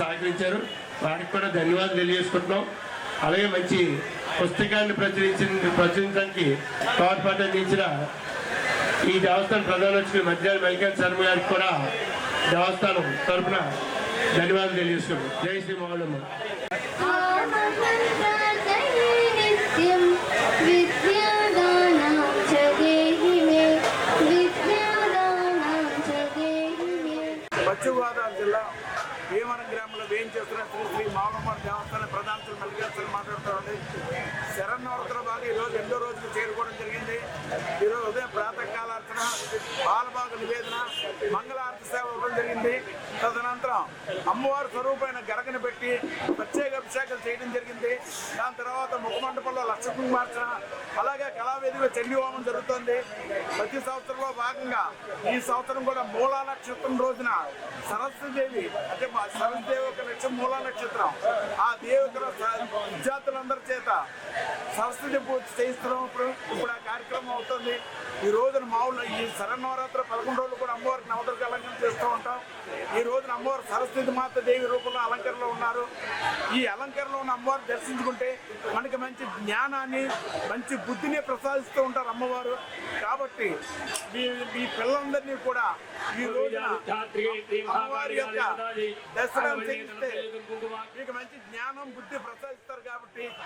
సహకరించారు వారికి కూడా ధన్యవాదాలు తెలియజేసుకుంటున్నాం. అలాగే మంచి పుస్తకాన్ని ప్రచురించిన ప్రచురించడానికి తోడ్పాటు అందించిన ఈ దేవస్థానం ప్రధాన అర్చకులు మధ్యాహ్నం వెంకట శర్మ గారికి కూడా దేవస్థానం తరపున ధన్యవాదాలు తెలియజేస్తున్నాం. జై శ్రీ మౌళమ్మ పశ్చిమ గోదావరి జిల్లా భీమవరం గ్రామంలో వేయించేస్తున్న శ్రీ శ్రీ మావనమ్మ దేవస్థానం జరిగింది. ఈరోజు ఉదయం ప్రాతకాలార్చన బాలబాగు నివేదన మంగళారతి సేవ ఇవ్వడం జరిగింది. తదనంతరం అమ్మవారి స్వరూపమైన గరగని పెట్టి ప్రత్యేక అభిషేకాలు చేయడం జరిగింది. దాని తర్వాత ముఖమండపంలో లక్ష కుంకుమార్చన అలాగే కళావేదిలో చండీ హోమం జరుగుతుంది. ప్రతి సంవత్సరంలో భాగంగా ఈ సంవత్సరం కూడా మూలా నక్షత్రం రోజున సరస్వతీదేవి అంటే మా సరస్వతీదేవి ఒక లక్ష్యం మూలా నక్షత్రం. ఆ దేవతల విద్యార్థులందరి చేత సరస్వతి పూజ చేయిస్తున్నాం ఇప్పుడు. ఇప్పుడు ఆ కార్యక్రమం అవుతుంది. ఈ రోజున మామూలు ఈ శరన్నవరాత్రి పదకొండు రోజులు కూడా అమ్మవారికి నవదుర్గ అలంకరణ చేస్తూ ఉంటాం. ఈ రోజున అమ్మవారు సరస్వతి మాత దేవి రూపంలో అలంకరణలో ఉన్నారు. ఈ అలంకరణలో ఉన్న అమ్మవారు దర్శించుకుంటే మనకి మంచి జ్ఞానాన్ని మంచి బుద్ధిని ప్రసాదిస్తూ ఉంటారు అమ్మవారు. కాబట్టి మీ మీ పిల్లలందరినీ కూడా ఈ రోజున అమ్మవారి యొక్క దర్శనం చేయిస్తే మీకు మంచి జ్ఞానం బుద్ధి ప్రసాదిస్తారు కాబట్టి